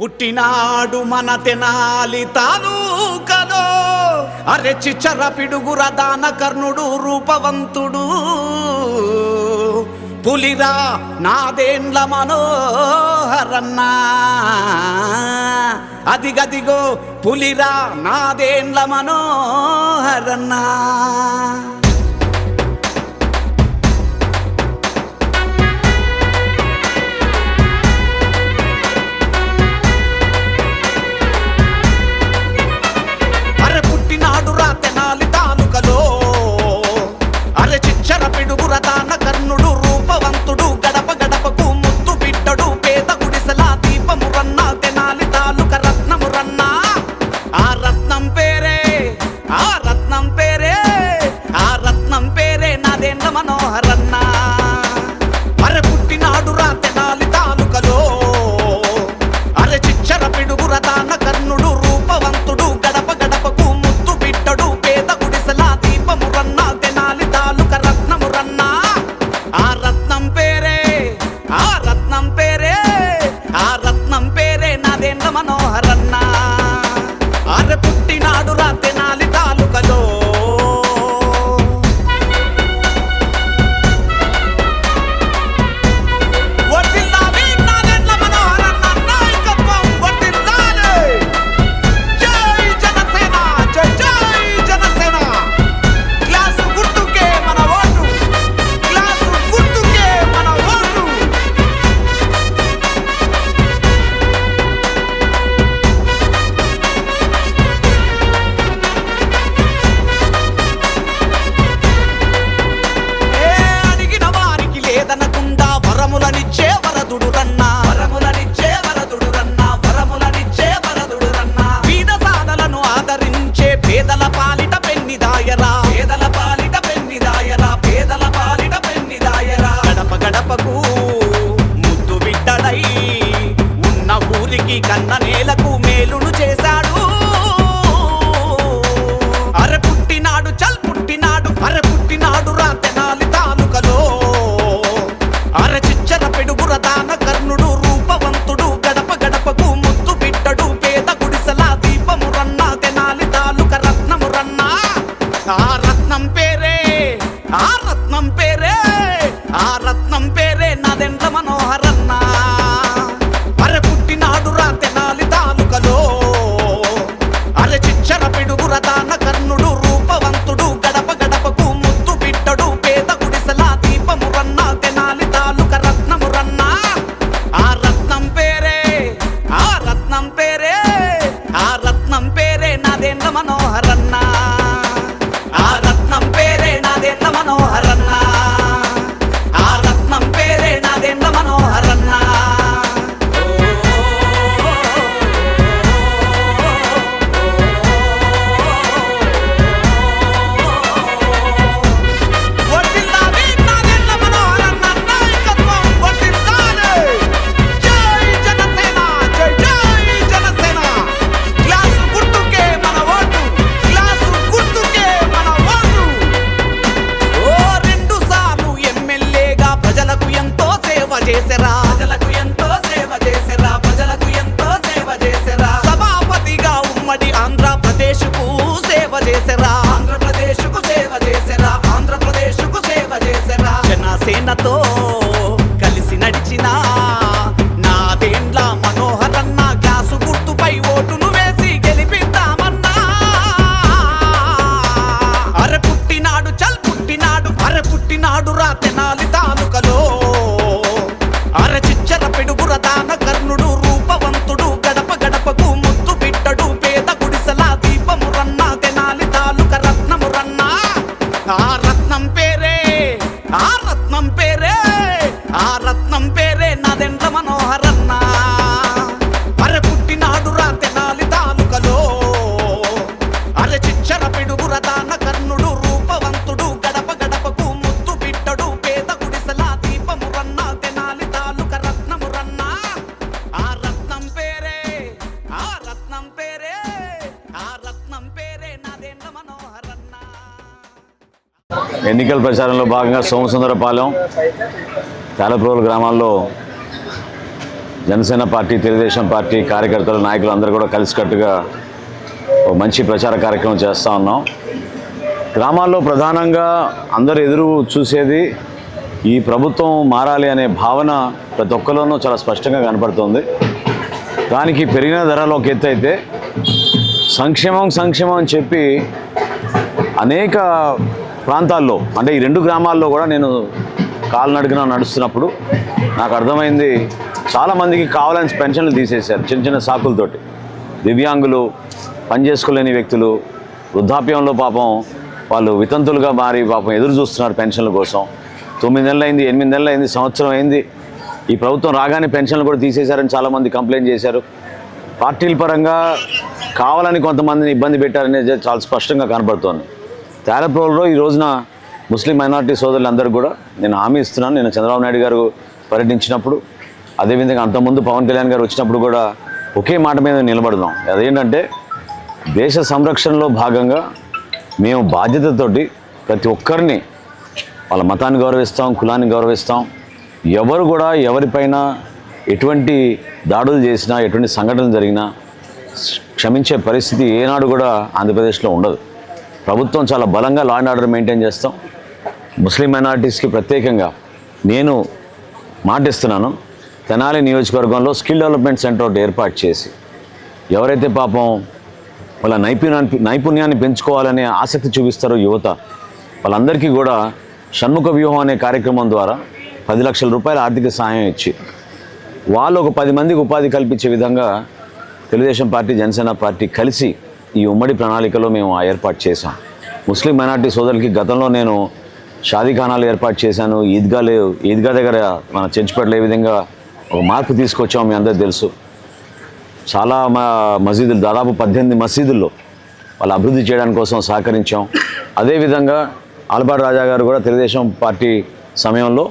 పుట్టినాడు మన తెనాలి తాను కదో అరె చిచ్చర పిడుగుర దాన కర్ణుడు రూపవంతుడు. పులిరా నాదేండ్ల మనోహరన్నా. అదిగదిగో పులిరా నాదేండ్ల మనోహరన్నా. పేరే ఆ రత్నం పేరే నాదేంద్ర మనోహరన్. ఎల్ల మనోహరన్నా ఎన్నికల ప్రచారంలో భాగంగా సోమసుందరపాలెం తాలప్రోలు గ్రామాల్లో జనసేన పార్టీ తెలుగుదేశం పార్టీ కార్యకర్తలు నాయకులు అందరూ కూడా కలిసికట్టుగా ఒక మంచి ప్రచార కార్యక్రమం చేస్తూ ఉన్నాం. గ్రామాల్లో ప్రధానంగా అందరు ఎదురు చూసేది ఈ ప్రభుత్వం మారాలి అనే భావన ప్రతి ఒక్కరిలోనూ చాలా స్పష్టంగా కనపడుతుంది. దానికి పెరిగిన ధరలోకి ఒక అయితే సంక్షేమం సంక్షేమం అని చెప్పి అనేక ప్రాంతాల్లో అంటే ఈ రెండు గ్రామాల్లో కూడా నేను కాలినడుగున నడుస్తున్నప్పుడు నాకు అర్థమైంది చాలామందికి కావాలని పెన్షన్లు తీసేశారు చిన్న చిన్న సాకులతోటి. దివ్యాంగులు పని చేసుకోలేని వ్యక్తులు వృద్ధాప్యంలో పాపం వాళ్ళు వితంతులుగా మారి పాపం ఎదురు చూస్తున్నారు పెన్షన్ల కోసం. తొమ్మిది నెలలు అయింది ఎనిమిది నెలలు అయింది సంవత్సరం అయింది. ఈ ప్రభుత్వం రాగానే పెన్షన్లు కూడా తీసేశారని చాలామంది కంప్లైంట్ చేశారు. పార్టీల పరంగా కావాలని కొంతమందిని ఇబ్బంది పెట్టారనేది చాలా స్పష్టంగా కనబడుతోంది. తేలప్రోల్లో ఈ రోజున ముస్లిం మైనార్టీ సోదరులందరూ కూడా నేను హామీ ఇస్తున్నాను. నేను చంద్రబాబు నాయుడు గారు పర్యటించినప్పుడు అదేవిధంగా అంతకుముందు పవన్ కళ్యాణ్ గారు వచ్చినప్పుడు కూడా ఒకే మాట మీద నిలబడదాం. అదేంటంటే దేశ సంరక్షణలో భాగంగా మేము బాధ్యతతోటి ప్రతి ఒక్కరిని వాళ్ళ మతాన్ని గౌరవిస్తాం కులాన్ని గౌరవిస్తాం. ఎవరు కూడా ఎవరిపైన ఎటువంటి దాడులు చేసినా ఎటువంటి సంఘటనలు జరిగినా క్షమించే పరిస్థితి ఏనాడు కూడా ఆంధ్రప్రదేశ్లో ఉండదు. ప్రభుత్వం చాలా బలంగా లా అండ్ ఆర్డర్ మెయింటైన్ చేస్తాం. ముస్లిం మైనారిటీస్కి ప్రత్యేకంగా నేను మాటిస్తున్నాను. తెనాలి నియోజకవర్గంలో స్కిల్ డెవలప్మెంట్ సెంటర్ ఒకటి ఏర్పాటు చేసి ఎవరైతే పాపం వాళ్ళ నైపుణ్యాన్ని నైపుణ్యాన్ని పెంచుకోవాలనే ఆసక్తి చూపిస్తారో యువత వాళ్ళందరికీ కూడా షణ్ముఖ వ్యూహం అనే కార్యక్రమం ద్వారా పది లక్షల రూపాయల ఆర్థిక సహాయం ఇచ్చి వాళ్ళు ఒక పది మందికి ఉపాధి కల్పించే విధంగా తెలుగుదేశం పార్టీ జనసేన పార్టీ కలిసి ఈ ఉమ్మడి ప్రణాళికలో మేము ఆ ఏర్పాటు చేశాం. ముస్లిం మైనార్టీ సోదరులకి గతంలో నేను షాదీఖానాలు ఏర్పాటు చేశాను. ఈద్గాలు ఈద్గా దగ్గర మన చర్చిపేటలో ఏ విధంగా ఒక మార్పు తీసుకొచ్చాం మీ అందరికీ తెలుసు. చాలా మా మసీదులు దాదాపు పద్దెనిమిది మసీదుల్లో వాళ్ళు అభివృద్ధి చేయడానికి కోసం సహకరించాం. అదేవిధంగా ఆలపాటి రాజా గారు కూడా తెలుగుదేశం పార్టీ సమయంలో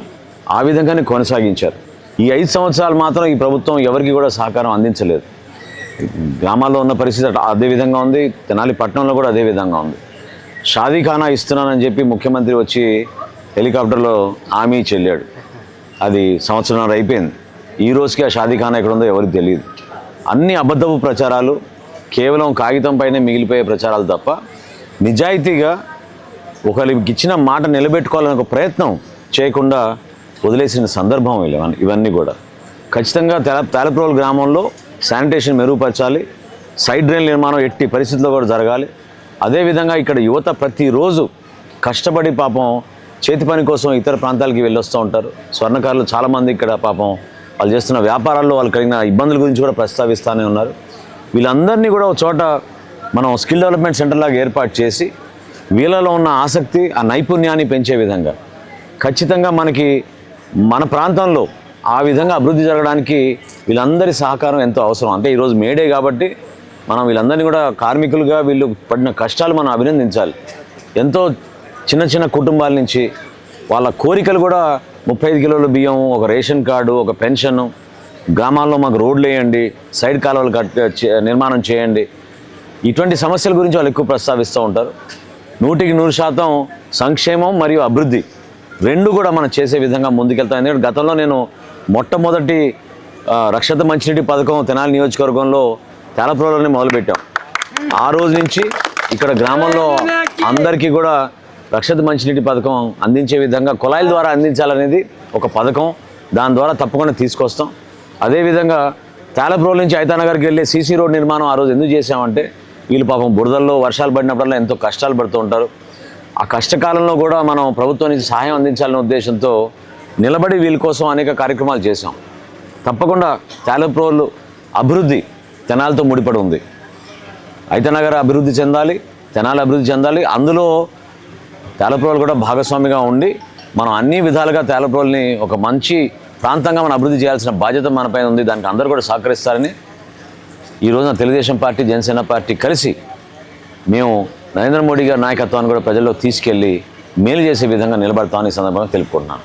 ఆ విధంగానే కొనసాగించారు. ఈ ఐదు సంవత్సరాలు మాత్రం ఈ ప్రభుత్వం ఎవరికి కూడా సహకారం అందించలేదు. గ్రామాల్లో ఉన్న పరిస్థితి అదే విధంగా ఉంది. తెనాలి పట్టణంలో కూడా అదే విధంగా ఉంది. షాదీఖానా ఇస్తున్నానని చెప్పి ముఖ్యమంత్రి వచ్చి హెలికాప్టర్లో హామీ చెల్లాడు. అది సంవత్సరం అయిపోయింది. ఈ రోజుకి ఆ షాదీఖానా ఎక్కడ ఉందో ఎవరికి తెలియదు. అన్ని అబద్ధపు ప్రచారాలు కేవలం కాగితం పైనే మిగిలిపోయే ప్రచారాలు తప్ప నిజాయితీగా ఒకరికి ఇచ్చిన మాట నిలబెట్టుకోవాలనే ఒక ప్రయత్నం చేయకుండా వదిలేసిన సందర్భం ఇవన్నీ ఇవన్నీ కూడా. ఖచ్చితంగా తెల తేలప్రోల్ గ్రామంలో శానిటేషన్ మెరుగుపరచాలి సైడ్ డ్రైన్ నిర్మాణం ఎట్టి పరిస్థితుల్లో కూడా జరగాలి. అదేవిధంగా ఇక్కడ యువత ప్రతిరోజు కష్టపడి పాపం చేతి పని కోసం ఇతర ప్రాంతాలకి వెళ్ళొస్తూ ఉంటారు. స్వర్ణకారులు చాలామంది ఇక్కడ పాపం వాళ్ళు చేస్తున్న వ్యాపారాల్లో వాళ్ళు కలిగిన ఇబ్బందుల గురించి కూడా ప్రస్తావిస్తూనే ఉన్నారు. వీళ్ళందరినీ కూడా ఒక చోట మనం స్కిల్ డెవలప్మెంట్ సెంటర్ లాగా ఏర్పాటు చేసి వీళ్ళలో ఉన్న ఆసక్తి ఆ నైపుణ్యాన్ని పెంచే విధంగా. ఖచ్చితంగా మనకి మన ప్రాంతంలో ఆ విధంగా అభివృద్ధి జరగడానికి వీళ్ళందరి సహకారం ఎంతో అవసరం. అంటే ఈరోజు మేడే కాబట్టి మనం వీళ్ళందరినీ కూడా కార్మికులుగా వీళ్ళు పడిన కష్టాలు మనం అభినందించాలి. ఎంతో చిన్న చిన్న కుటుంబాల నుంచి వాళ్ళ కోరికలు కూడా ముప్పై ఐదు కిలోల బియ్యం ఒక రేషన్ కార్డు ఒక పెన్షన్ గ్రామాల్లో మాకు రోడ్లు వేయండి సైడ్ కాలువలు కట్ నిర్మాణం చేయండి. ఇటువంటి సమస్యల గురించి వాళ్ళు ఎక్కువ ప్రస్తావిస్తూ ఉంటారు. నూటికి నూరు శాతం సంక్షేమం మరియు అభివృద్ధి రెండు కూడా మనం చేసే విధంగా ముందుకెళ్తాం. ఎందుకంటే గతంలో నేను మొట్టమొదటి రక్షిత మంచినీటి పథకం తెనాలి నియోజకవర్గంలో తేలప్రోలోనే మొదలుపెట్టాం. ఆ రోజు నుంచి ఇక్కడ గ్రామంలో అందరికీ కూడా రక్షిత మంచినీటి పథకం అందించే విధంగా కుళాయిల ద్వారా అందించాలనేది ఒక పథకం. దాని ద్వారా తప్పకుండా తీసుకొస్తాం. అదేవిధంగా తేలప్రోల్ నుంచి ఐతానగర్కి వెళ్ళే సీసీ రోడ్ నిర్మాణం ఆ రోజు ఎందుకు చేసామంటే వీళ్ళు పాపం బురదల్లో వర్షాలు పడినప్పుడల్లా ఎంతో కష్టాలు పడుతూ ఉంటారు. ఆ కష్టకాలంలో కూడా మనం ప్రభుత్వం నుంచి సహాయం అందించాలనే ఉద్దేశంతో నిలబడి వీళ్ళ కోసం అనేక కార్యక్రమాలు చేశాం. తప్పకుండా తేలప్రోలు అభివృద్ధి తెనాలతో ముడిపడి ఉంది. ఐతనగర్ అభివృద్ధి చెందాలి తెనాలి అభివృద్ధి చెందాలి. అందులో తేలప్రోలు కూడా భాగస్వామిగా ఉండి మనం అన్ని విధాలుగా తేలప్రోల్ని ఒక మంచి ప్రాంతంగా మనం అభివృద్ధి చేయాల్సిన బాధ్యత మనపైన ఉంది. దానికి అందరూ కూడా సహకరిస్తారని ఈ రోజున తెలుగుదేశం పార్టీ జనసేన పార్టీ కలిసి మేము నరేంద్ర మోడీ గారి నాయకత్వాన్ని కూడా ప్రజల్లో తీసుకెళ్ళి మేలు చేసే విధంగా నిలబడతామని ఈ సందర్భంగా తెలుపుకుంటున్నాను.